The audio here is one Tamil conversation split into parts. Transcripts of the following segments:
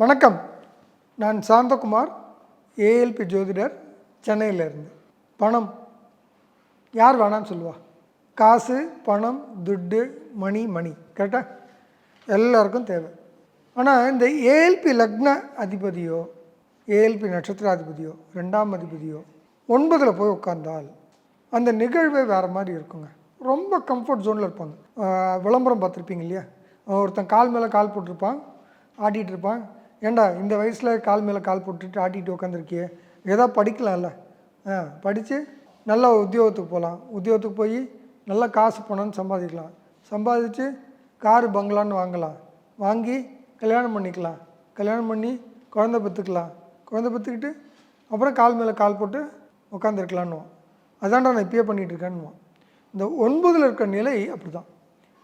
வணக்கம். நான் சாந்தகுமார் ஏஎல்பி ஜோதிடர் சென்னையிலேருந்து பணம். யார் வேணான்னு சொல்லுவா. காசு பணம் துட்டு மணி மணி. கரெக்டாக எல்லாருக்கும் தேவை. ஆனால் இந்த ஏஎல்பி லக்ன அதிபதியோ ஏஎல்பி நட்சத்திராதிபதியோ ரெண்டாம் அதிபதியோ ஒன்பதில் போய் உட்கார்ந்தால் அந்த நிகழ்வே வேறு மாதிரி இருக்குங்க. ரொம்ப கம்ஃபர்ட் ஜோனில் இருப்பாங்க. விளம்பரம் பார்த்துருப்பீங்க இல்லையா? ஒருத்தன் கால் மேலே கால் போட்டிருப்பான் ஆட்டிகிட்டு இருப்பான் ஏண்டா இந்த வயசில் கால் மேலே கால் போட்டுட்டு ஆட்டிகிட்டு உட்காந்துருக்கியே ஏதோ படிக்கலாம்ல. ஆ படித்து நல்லா உத்தியோகத்துக்கு போகலாம் உத்தியோகத்துக்கு போய் நல்லா காசு பணம்னு சம்பாதிக்கலாம். சம்பாதிச்சு காரு பங்களான்னு வாங்கலாம். வாங்கி கல்யாணம் பண்ணிக்கலாம். கல்யாணம் பண்ணி குழந்த பெற்றுக்கலாம். குழந்த பெற்றுக்கிட்டு அப்புறம் கால் மேலே கால் போட்டு உட்காந்துருக்கலான்னுவான் அதான்டா நான் இப்பயே பண்ணிகிட்ருக்கேன்னுவான் இந்த ஒன்பதில் இருக்க நிலை அப்படி தான்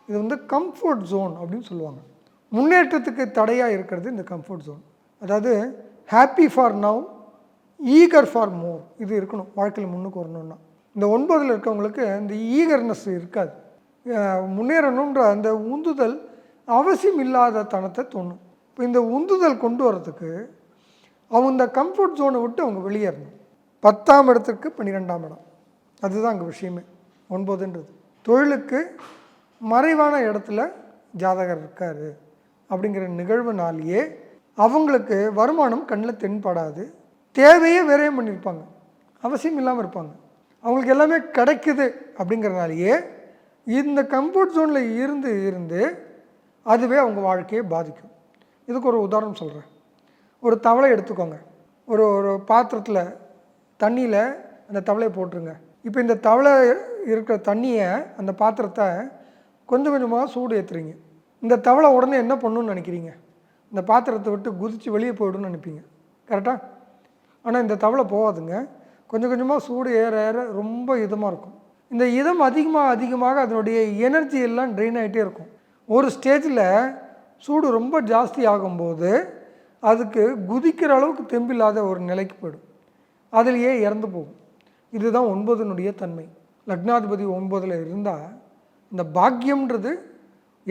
இது வந்து கம்ஃபர்ட் ஜோன் அப்படின்னு சொல்லுவாங்க. முன்னேற்றத்துக்கு தடையாக இருக்கிறது இந்த கம்ஃபர்ட் ஜோன் அதாவது happy for now eager for more இது இருக்கணும் வாழ்க்கையில் முன்னுக்கு வரணும்னா. இந்த ஒன்பதில் இருக்கவங்களுக்கு இந்த ஈகர்னஸ் இருக்காது. முன்னேறணுன்ற அந்த உந்துதல் அவசியம் இல்லாத தனத்தை தோணும். இப்போ இந்த உந்துதல் கொண்டு வரதுக்கு அவங்க இந்த கம்ஃபர்ட் ஜோனை விட்டு அவங்க வெளியேறணும். பத்தாம் இடத்துக்கு பன்னிரெண்டாம் இடம். அதுதான் அங்கே விஷயமே. ஒன்பதுன்றது. தொழிலுக்கு மறைவான இடத்துல ஜாதகர் இருக்கார். அப்படிங்கிற நிகழ்வுனாலேயே அவங்களுக்கு வருமானம் கண்ணில் தென்படாது. தேவையே விரயம் பண்ணியிருப்பாங்க அவசியம் இல்லாமல் இருப்பாங்க. அவங்களுக்கு எல்லாமே கிடைக்குது அப்படிங்கிறனாலேயே இந்த கம்ஃபர்ட் ஜோனில் இருந்து இருந்து அதுவே அவங்க வாழ்க்கையை பாதிக்கும். இதுக்கு ஒரு உதாரணம் சொல்கிறேன் ஒரு தவளை எடுத்துக்கோங்க. ஒரு ஒரு பாத்திரத்தில் தண்ணியில் அந்த தவளையை போட்டுருங்க. இப்போ இந்த தவளை இருக்கிற தண்ணியை அந்த பாத்திரத்தை கொஞ்சம் கொஞ்சமாக சூடு ஏற்றுறீங்க இந்த தவளை உடனே என்ன பண்ணணும்னு நினைக்கிறீங்க? இந்த பாத்திரத்தை விட்டு குதித்து வெளியே போயிடும்னு நினைப்பீங்க. கரெக்டாக ஆனால் இந்த தவளை போகாதுங்க. கொஞ்சம் கொஞ்சமாக சூடு ஏற ஏற ரொம்ப இதமாக இருக்கும். இந்த இதம் அதிகமாக அதிகமாக அதனுடைய எனர்ஜி எல்லாம் ட்ரெயின் ஆகிட்டே இருக்கும். ஒரு ஸ்டேஜில் சூடு ரொம்ப ஜாஸ்தி ஆகும்போது அதுக்கு குதிக்கிற அளவுக்கு தெம்பில்லாத ஒரு நிலைக்கு போயிடும். அதிலேயே இறந்து போகும். இதுதான் ஒன்பதுனுடைய தன்மை. லக்னாதிபதி ஒன்பதில் இருந்தால் இந்த பாக்கியம்ன்றது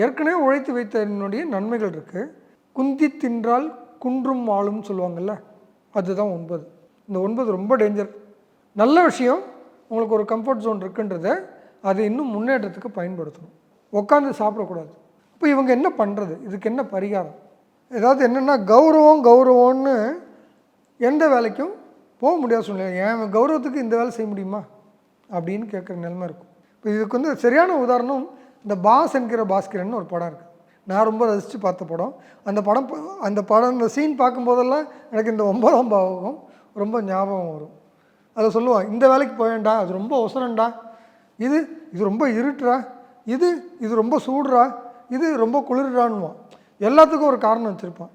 ஏற்கனவே உழைத்து வைத்தனுடைய நன்மைகள் இருக்குது குந்தி தின்றால் குன்றும் ஆளும்னு சொல்லுவாங்கள்ல அதுதான் ஒன்பது. இந்த ஒன்பது ரொம்ப டேஞ்சர் நல்ல விஷயம் உங்களுக்கு ஒரு கம்ஃபர்ட் ஜோன் இருக்குன்றத அதை இன்னும் முன்னேற்றத்துக்கு பயன்படுத்தணும். உட்காந்து சாப்பிடக்கூடாது. இப்போ இவங்க என்ன பண்ணுறது இதுக்கு என்ன பரிகாரம்? ஏதாவது என்னென்னா கௌரவம் கௌரவம்னு எந்த வேலைக்கும் போக முடியாத சூழ்நிலை. என் கௌரவத்துக்கு இந்த வேலை செய்ய முடியுமா? அப்படின்னு கேட்குற நிலைமை இருக்கும். இப்போ இதுக்கு வந்து சரியான உதாரணம் இந்த பாஸ் என்கிற பாஸ்கரன் ஒரு படம் இருக்குது நான் ரொம்ப ரசித்து பார்த்த படம். அந்த படம் அந்த படம் இந்த சீன் பார்க்கும்போதெல்லாம் எனக்கு இந்த ஒன்பதாம் பாவகம் ரொம்ப ஞாபகம் வரும். அதை சொல்லுவான் இந்த வேலைக்கு போயேன்டா அது ரொம்ப ஒசரண்டா இது இது ரொம்ப இருட்டுறா இது இது ரொம்ப சூடுறா இது ரொம்ப குளிர்றான்னுவான் எல்லாத்துக்கும் ஒரு காரணம் வச்சுருப்பான்.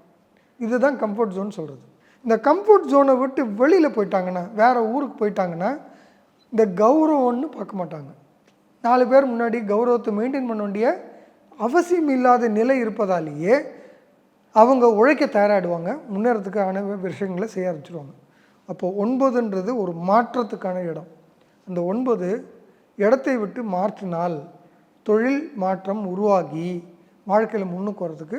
இதுதான் கம்ஃபர்ட் ஜோன் சொல்கிறது இந்த கம்ஃபர்ட் ஜோனை விட்டு வெளியில் போயிட்டாங்கன்னா வேறு ஊருக்கு போயிட்டாங்கன்னா இந்த கௌரவம்னு பார்க்க மாட்டாங்க. நாலு பேர் முன்னாடி கௌரவத்தை மெயின்டைன் பண்ண வேண்டிய அவசியம் இல்லாத நிலை இருப்பதாலேயே அவங்க உழைக்க தயாராகிடுவாங்க முன்னேறதுக்கான விஷயங்களை செய்ய ஆரம்பிச்சிடுவாங்க அப்போது ஒன்பதுன்றது ஒரு மாற்றத்துக்கான இடம். அந்த ஒன்பது இடத்தை விட்டு மாற்றினால் தொழில் மாற்றம் உருவாகி வாழ்க்கையில் முன்னுக்கு வர்றதுக்கு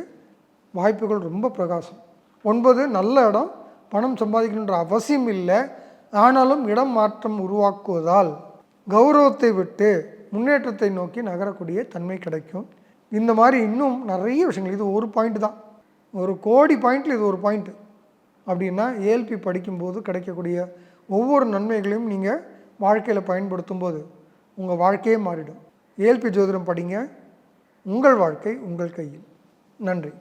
வாய்ப்புகள் ரொம்ப பிரகாசம். ஒன்பது நல்ல இடம். பணம் சம்பாதிக்கணுன்ற அவசியம் இல்லை. ஆனாலும் இடம் மாற்றம் உருவாக்குவதால் கௌரவத்தை விட்டு முன்னேற்றத்தை நோக்கி நகரக்கூடிய தன்மை கிடைக்கும். இந்த மாதிரி இன்னும் நிறைய விஷயங்கள். இது ஒரு பாயிண்ட் தான். ஒரு கோடி பாயிண்டில் இது ஒரு பாயிண்ட்டு அப்படின்னா ஏஎல்பி படிக்கும்போது கிடைக்கக்கூடிய ஒவ்வொரு நன்மைகளையும் நீங்கள் வாழ்க்கையில் பயன்படுத்தும் போது உங்கள் வாழ்க்கையே மாறிடும். ஏஎல்பி ஜோதிடம் படிங்க. உங்கள் வாழ்க்கை உங்கள் கையில். நன்றி.